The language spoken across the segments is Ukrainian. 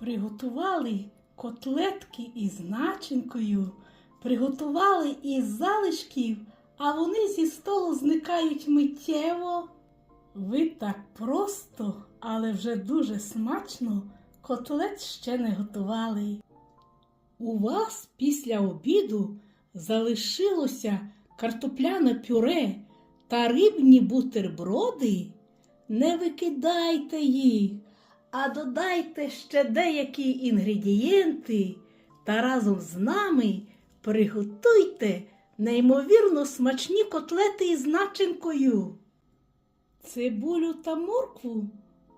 Приготували котлетки із начинкою, приготували із залишків, а вони зі столу зникають миттєво. Ви так просто, але вже дуже смачно котлет ще не готували. У вас після обіду залишилося картопляне пюре та рибні бутерброди? Не викидайте їх, а додайте ще деякі інгредієнти та разом з нами приготуйте неймовірно смачні котлети із начинкою. Цибулю та моркву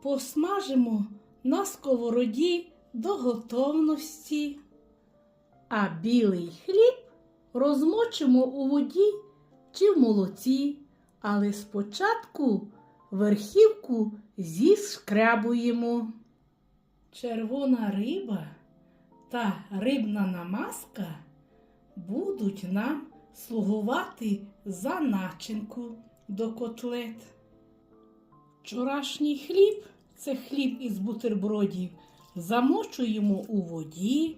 посмажимо на сковороді до готовності, а білий хліб розмочимо у воді чи в молоці, але спочатку верхівку зішкрябуємо. Червона риба та рибна намазка будуть нам слугувати за начинку до котлет. Вчорашній хліб це хліб із бутербродів, замочуємо у воді,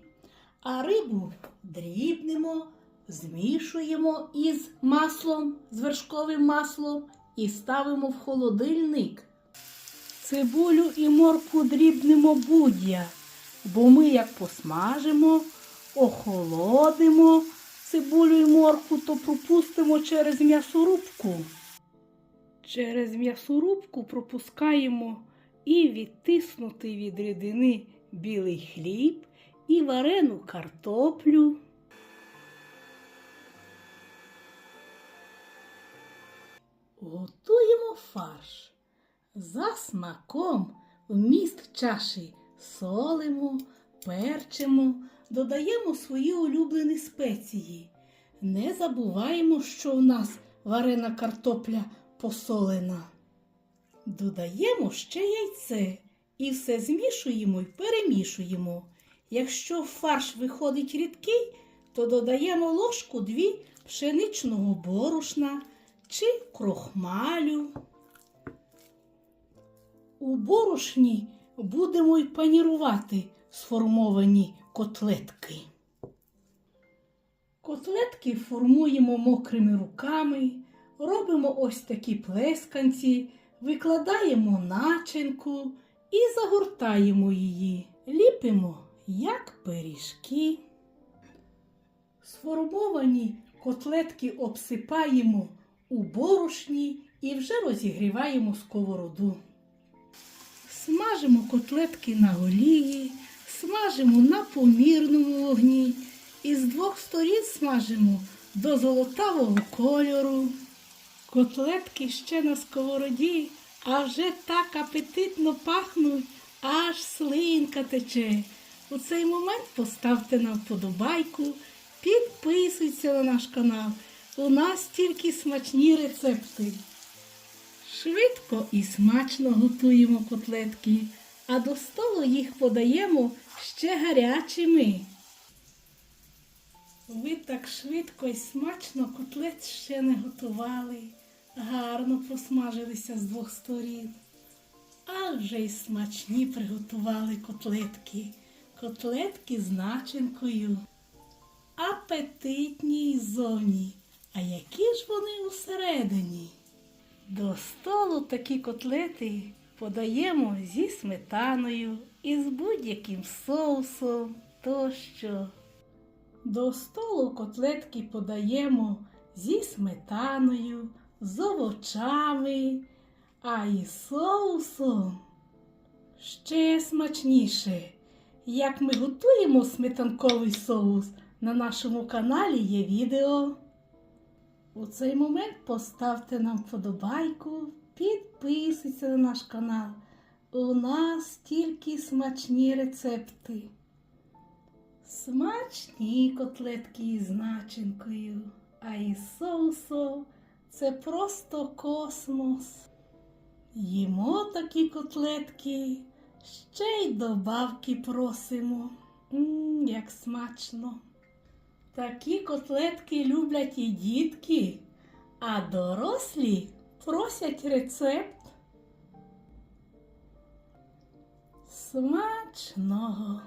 а рибу дрібнемо, змішуємо із маслом, з вершковим маслом і ставимо в холодильник. Цибулю і морку дрібнемо будя, бо ми як посмажимо, охолодимо цибулю і морку, то пропустимо через м'ясорубку. Через м'ясорубку пропускаємо і відтиснутий від рідини білий хліб, і варену картоплю. Готуємо фарш. За смаком вміст чаші солимо, перчимо, додаємо свої улюблені спеції. Не забуваємо, що у нас варена картопля посолена. Додаємо ще яйце і все змішуємо і перемішуємо. Якщо фарш виходить рідкий, то додаємо ложку дві пшеничного борошна чи крохмалю. У борошні будемо й панірувати сформовані котлетки. Котлетки формуємо мокрими руками, робимо ось такі плесканці, викладаємо начинку і загортаємо її, ліпимо, як пиріжки. Сформовані котлетки обсипаємо у борошні і вже розігріваємо сковороду. Смажимо котлетки на олії, смажимо на помірному вогні і з двох сторін смажимо до золотавого кольору. Котлетки ще на сковороді, а вже так апетитно пахнуть, аж слинка тече. У цей момент поставте нам вподобайку, підписуйтесь на наш канал. У нас тільки смачні рецепти. Швидко і смачно готуємо котлетки, а до столу їх подаємо ще гарячими. Ви так швидко і смачно котлет ще не готували, гарно посмажилися з двох сторін. А вже й смачні приготували котлетки, котлетки з начинкою. Апетитні й зовні, а які ж вони усередині? До столу такі котлети подаємо зі сметаною і з будь-яким соусом тощо. До столу котлетки подаємо зі сметаною, з овочами, а із соусом ще смачніше. Як ми готуємо сметанковий соус, на нашому каналі є відео. У цей момент поставте нам вподобайку, підписуйтесь на наш канал. У нас тільки смачні рецепти. Смачні котлетки із начинкою, а із соусом це просто космос. Їмо такі котлетки, ще й добавки просимо. М, як смачно. Такі котлетки люблять і дітки, а дорослі просять рецепт. Смачного!